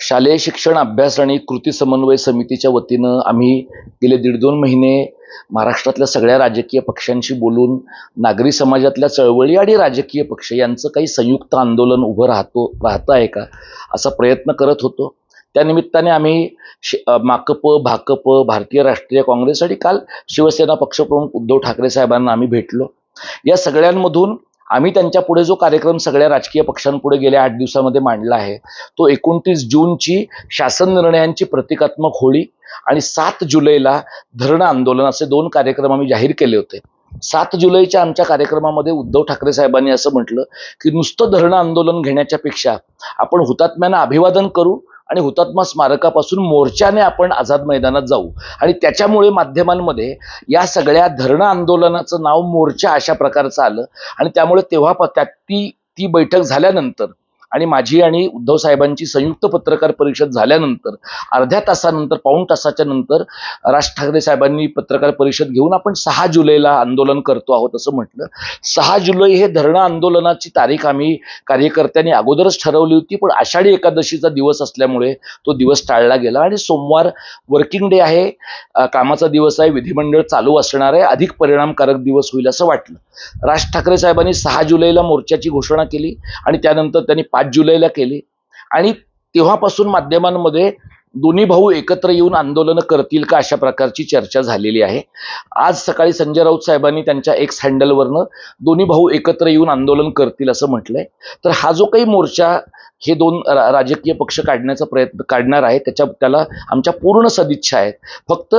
शालेय शिक्षण अभ्यास आणि कृती समन्वय समितीच्या वतीनं आम्ही गेले दीड दोन महिने महाराष्ट्रातल्या सगळ्या राजकीय पक्षांशी बोलून नागरी समाजातल्या चळवळी आणि राजकीय पक्ष यांचं काही संयुक्त आंदोलन उभं राहतो राहतं आहे का असा प्रयत्न करत होतो. त्यानिमित्ताने आम्ही शि- माकप भाकप भारतीय राष्ट्रीय काँग्रेस आणि काल शिवसेना पक्षप्रमुख उद्धव ठाकरे साहेबांना आम्ही भेटलो. या सगळ्यांमधून आम्ही त्यांच्या पुढे जो कार्यक्रम सगळ्या राजकीय पक्षांपुढे गेल्या आठ दिवसामध्ये मांडला आहे तो एकोणतीस जूनची शासन निर्णयांची प्रतिकात्मक होळी आणि सात जुलैला धरणं आंदोलन असे दोन कार्यक्रम आम्ही जाहीर केले होते. सात जुलैच्या आमच्या कार्यक्रमामध्ये उद्धव ठाकरे साहेबांनी असं म्हटलं की नुसतं धरणं आंदोलन घेण्याच्या पेक्षा आपण हुतात्म्यांना अभिवादन करू आणि हुतात्मा स्मारकापासून मोर्चाने आपण आझाद मैदानात जाऊ. आणि त्याच्यामुळे माध्यमांमध्ये या सगळ्या धरणं आंदोलनाचं नाव मोर्चा अशा प्रकारचं आलं. आणि त्यामुळे तेव्हा प- त्या ती ती बैठक झाल्यानंतर आणि माझी आणि उद्धव साहेबांची संयुक्त पत्रकार परिषद झाल्यानंतर अर्ध्या तासानंतर पाऊण तासाच्या नंतर राज ठाकरे साहेबांनी पत्रकार परिषद घेऊन आपण सहा जुलैला आंदोलन करतो आहोत असं म्हटलं. सहा जुलै हे धरणं आंदोलनाची तारीख आम्ही कार्यकर्त्यांनी अगोदरच ठरवली होती पण आषाढी एकादशीचा दिवस असल्यामुळे तो दिवस टाळला गेला आणि सोमवार वर्किंग डे आहे कामाचा दिवस आहे विधिमंडळ चालू असणार आहे अधिक परिणामकारक दिवस होईल असं वाटलं. राज ठाकरे साहेबांनी सहा जुलैला मोर्चाची घोषणा केली आणि त्यानंतर त्यांनी पाच जुलैला केली. आणि तेव्हापासून माध्यमांमध्ये दोन्ही भाऊ एकत्र येऊन आंदोलनं करतील का अशा प्रकारची चर्चा झालेली आहे. आज सकाळी संजय राऊत साहेबांनी त्यांच्या एक्स हँडलवरनं दोन्ही भाऊ एकत्र येऊन आंदोलन करतील असं म्हटलंय. तर हा जो काही मोर्चा हे दोन रा- राजकीय पक्ष काढण्याचा प्रयत्न काढणार आहे त्याच्या त्याला आमच्या पूर्ण सदिच्छा आहेत. फक्त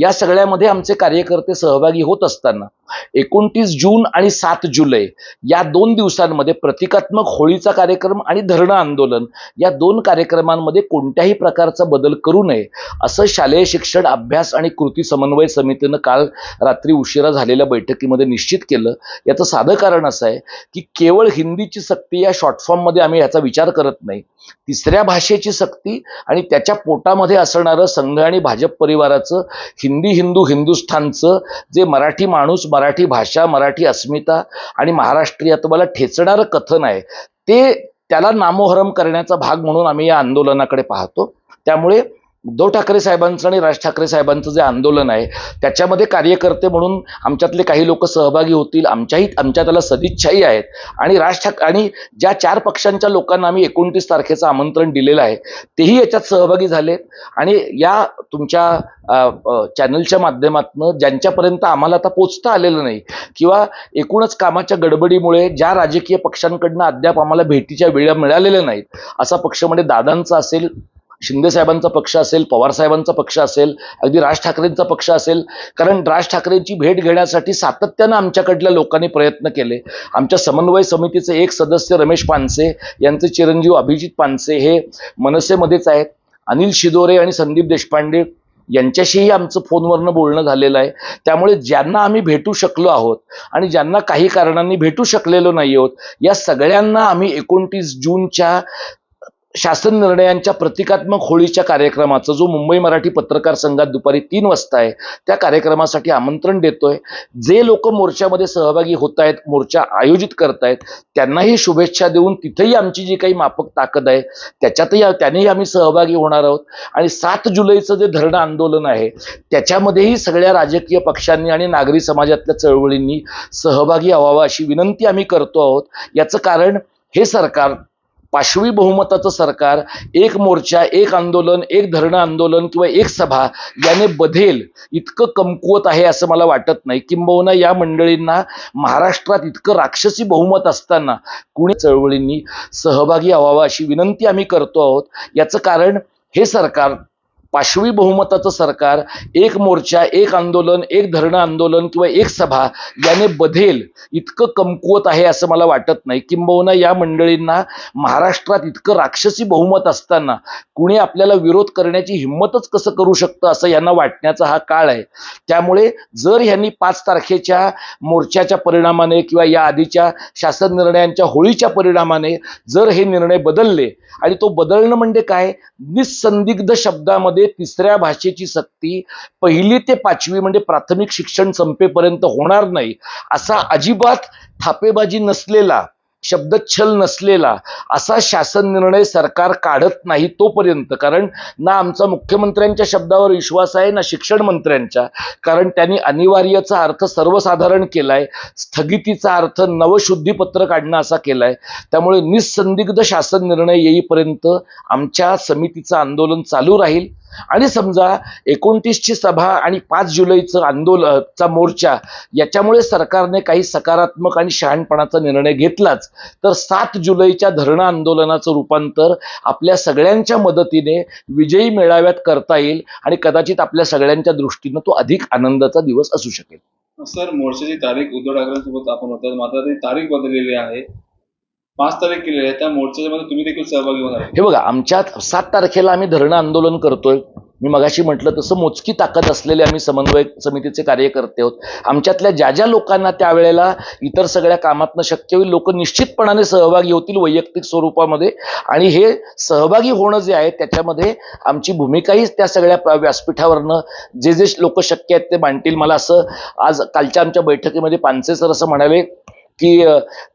या सगळ्यामध्ये आमचे कार्यकर्ते सहभागी होत असताना एकोणतीस जून आणि सात जुलै या दोन दिवसांमध्ये प्रतिकात्मक होळीचा कार्यक्रम आणि धरणं आंदोलन या दोन कार्यक्रमांमध्ये कोणत्याही प्रकारचा बदल करू नये असं शालेय शिक्षण अभ्यास आणि कृती समन्वय समितीनं काल रात्री उशिरा झालेल्या बैठकीमध्ये निश्चित केलं. याचं साधं कारण असं आहे की केवळ हिंदीची सक्ती या शॉर्टफॉर्ममध्ये आम्ही याचा विचार करत नाही. तिसऱ्या भाषेची सक्ती आणि त्याच्या पोटामध्ये असणारं संघ आणि भाजप परिवाराचं हिंदी हिंदू हिंदुस्थानचं जे मराठी माणूस मराठी भाषा मराठी अस्मिता आणि महाराष्ट्रीयत्वाला ठेचणारं कथन आहे ते त्याला नामोहरम करण्याचा भाग म्हणून आम्ही या आंदोलनाकडे पाहतो. त्यामुळे उद्धव ठाकरे साहेबांचं आणि राज ठाकरे साहेबांचं जे आंदोलन आहे त्याच्यामध्ये कार्यकर्ते म्हणून आमच्यातले काही लोक सहभागी होतील आमच्याही आमच्या त्याला सदिच्छाही आहेत. आणि राज ठाक आणि ज्या चार पक्षांच्या लोकांना आम्ही एकोणतीस तारखेचं आमंत्रण दिलेलं आहे तेही याच्यात सहभागी झालेत. आणि या तुमच्या चॅनलच्या माध्यमातून ज्यांच्यापर्यंत आम्हाला आता पोचता आलेलं नाही किंवा एकूणच कामाच्या गडबडीमुळे ज्या राजकीय पक्षांकडनं अद्याप आम्हाला भेटीच्या वेळा मिळालेल्या नाहीत असा पक्ष म्हणजे दादांचा असेल शिंदेसाहेबांचा पक्ष असेल पवार साहेबांचा पक्ष असेल अगदी राज ठाकरेंचा पक्ष असेल. कारण राज ठाकरेंची भेट घेण्यासाठी सातत्यानं आमच्याकडल्या लोकांनी प्रयत्न केले. आमच्या समन्वय समितीचे एक सदस्य रमेश पानसे यांचे चिरंजीव अभिजित पानसे हे मनसेमध्येच आहेत. अनिल शिदोरे आणि संदीप देशपांडे यांच्याशीही आमचं फोनवरनं बोलणं झालेलं आहे. त्यामुळे ज्यांना आम्ही भेटू शकलो आहोत आणि ज्यांना काही कारणांनी भेटू शकलेलो नाही आहोत या सगळ्यांना आम्ही एकोणतीस जूनच्या शासन निर्णयांच्या प्रतिकात्मक होळीच्या कार्यक्रमाचं जो मुंबई मराठी पत्रकार संघात दुपारी तीन वाजता आहे त्या कार्यक्रमासाठी आमंत्रण देतोय. जे लोक मोर्चामध्ये सहभागी होत आहेत मोर्चा आयोजित करतायत त्यांनाही शुभेच्छा देऊन तिथेही आमची जी काही माफक ताकद आहे त्याच्यातही त्यानेही आम्ही सहभागी होणार आहोत. आणि सात जुलैचं जे धरणं आंदोलन आहे त्याच्यामध्येही सगळ्या राजकीय पक्षांनी आणि नागरी समाजातल्या चळवळींनी सहभागी व्हावा अशी विनंती आम्ही करतो आहोत. याचं कारण हे सरकार पाशवी बहुमताचं सरकार एक मोर्चा एक आंदोलन एक धरणं आंदोलन किंवा एक सभा याने बधेल इतकं कमकुवत आहे असं मला वाटत नाही. किंबहुना या मंडळींना महाराष्ट्रात इतकं राक्षसी बहुमत असताना कुणी चळवळींनी सहभागी व्हावा अशी विनंती आम्ही करतो आहोत. याचं कारण हे सरकार पाशवी बहुमताचं सरकार एक मोर्चा एक आंदोलन एक धरणं आंदोलन किंवा एक सभा याने बधेल इतकं कमकुवत आहे असं मला वाटत नाही. किंबहुना या मंडळींना महाराष्ट्रात इतकं राक्षसी बहुमत असताना कुणी आपल्याला विरोध करण्याची हिंमतच कसं करू शकतं असं यांना वाटण्याचा हा काळ आहे. त्यामुळे जर ह्यांनी पाच तारखेच्या मोर्चाच्या परिणामाने किंवा या आधीच्या शासन निर्णयांच्या होळीच्या परिणामाने जर हे निर्णय बदलले आणि तो बदलणं म्हणजे काय? निसंदिग्ध शब्दामध्ये तिसऱ्या भाषेची सक्ती पहिली ते पाचवी म्हणजे प्राथमिक शिक्षण संपेपर्यंत होणार नाही. असा अजिबात थापेबाजी नसलेला शब्दच्छल नसलेला असा शासन निर्णय सरकार काढत नाही तोपर्यंत. कारण ना आमचा मुख्यमंत्र्यांच्या शब्दावर विश्वास आहे ना शिक्षण मंत्र्यांच्या. कारण त्यांनी अनिवार्यचा अर्थ सर्वसाधारण केलाय स्थगितीचा अर्थ नवशुद्धीपत्र काढणं असा केलाय. त्यामुळे निसंदिग्ध शासन निर्णय येईपर्यंत आमच्या समितीचं आंदोलन चालू राहील. आणि समजा एकोणतीसची सभा आणि पाच जुलैचं आंदोलन चा मोर्चा याच्यामुळे सरकारने काही सकारात्मक आणि शहाणपणाचा निर्णय घेतलाच. तर सात जुलैच्या धरणं आंदोलनाचं रूपांतर आपल्या सगळ्यांच्या मदतीने विजयी मेळाव्यात करता येईल आणि कदाचित आपल्या सगळ्यांच्या दृष्टीनं तो अधिक आनंदाचा दिवस असू शकेल. सर मोर्चाची तारीख उद्धव ठाकरेंसोबत आपण होतो. मात्र ती तारीख बदललेली आहे. पाच तारीख केलेली आहे. त्या मोर्चामध्ये तुम्ही देखील सहभागी होणार हे बघा आमच्यात सात तारखेला आम्ही धरणं आंदोलन करतोय. मी मगाशी म्हटलं तसं मोजकी ताकद असलेले आम्ही समन्वय समितीचे कार्यकर्ते आहोत. आमच्यातल्या ज्या ज्या लोकांना त्यावेळेला इतर सगळ्या कामातनं शक्य होईल लोक निश्चितपणाने सहभागी होतील वैयक्तिक स्वरूपामध्ये. आणि हे सहभागी होणं जे आहे त्याच्यामध्ये आमची भूमिकाही त्या सगळ्या व्यासपीठावरनं जे जे लोक शक्य आहेत ते मांडतील. मला असं आज कालच्या आमच्या बैठकीमध्ये पानसे सर असं म्हणाले की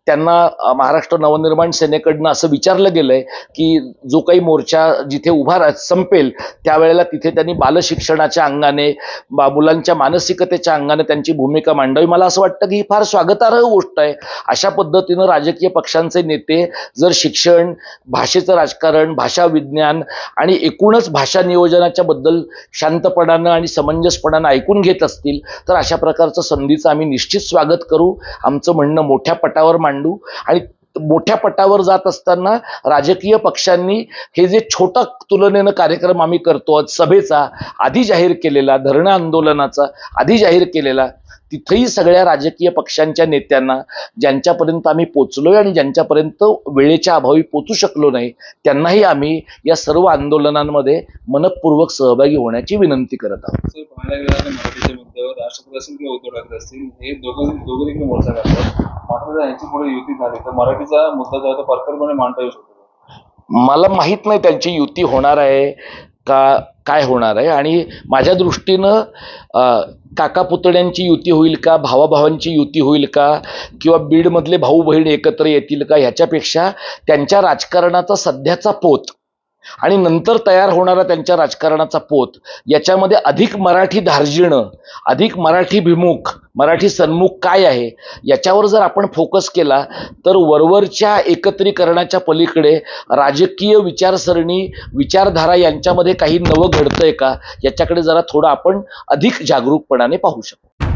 त्यांना महाराष्ट्र नवनिर्माण सेनेकडनं असं विचारलं गेलंय की जो काही मोर्चा जिथे उभा रा संपेल त्यावेळेला तिथे त्यांनी बालशिक्षणाच्या अंगाने बा मुलांच्या मानसिकतेच्या अंगाने त्यांची भूमिका मांडावी. मला असं वाटतं की ही फार स्वागतार्ह गोष्ट आहे. अशा पद्धतीनं राजकीय पक्षांचे नेते जर शिक्षण भाषेचं राजकारण भाषा विज्ञान आणि एकूणच भाषा नियोजनाच्या बद्दल शांतपणानं आणि समंजसपणानं ऐकून घेत असतील तर अशा प्रकारचं संधीचं आम्ही निश्चित स्वागत करू. आमचं म्हणणं मोठ्या पटावर मांडू आणि मोठ्या पटावर जात असताना राजकीय पक्षांनी हे जे छोटा तुलनेनं कार्यक्रम आम्ही करतो आज सभेचा आधी जाहीर केलेला धरणं आंदोलनाचा आधी जाहीर केलेला तिथेही सगळ्या राजकीय पक्षांच्या नेत्यांना ज्यांच्यापर्यंत आम्ही पोचलोय आणि ज्यांच्यापर्यंत वेळेच्या अभावी पोचू शकलो नाही त्यांनाही आम्ही या सर्व आंदोलनांमध्ये मनपूर्वक सहभागी होण्याची विनंती करत आहोत. हे मला माहीत नाही त्यांची युती होणार आहे का काय होणार आहे? आणि माझ्या दृष्टीनं काका पुतण्यांची युती होईल का? भावाभावांची युती होईल का? किंवा बीडमधले भाऊ बहीण एकत्र येतील का? ह्याच्यापेक्षा त्यांच्या राजकारणाचा सध्याचा पोत आणि नंतर तयार होणारा त्यांच्या राजकारणाचा पोत. याच्यामध्ये अधिक मराठी धार्जिणं अधिक मराठी भिमुख मराठी सन्मुख काय आहे? याच्यावर जर आपण फोकस केला तर वरवरच्या एकत्रीकरणाच्या पलीकडे राजकीय विचारसरणी विचारधारा यांच्यामध्ये काही नवं घडतंय का? याच्याकडे जरा थोडं आपण अधिक जागरूकपणाने पाहू शकतो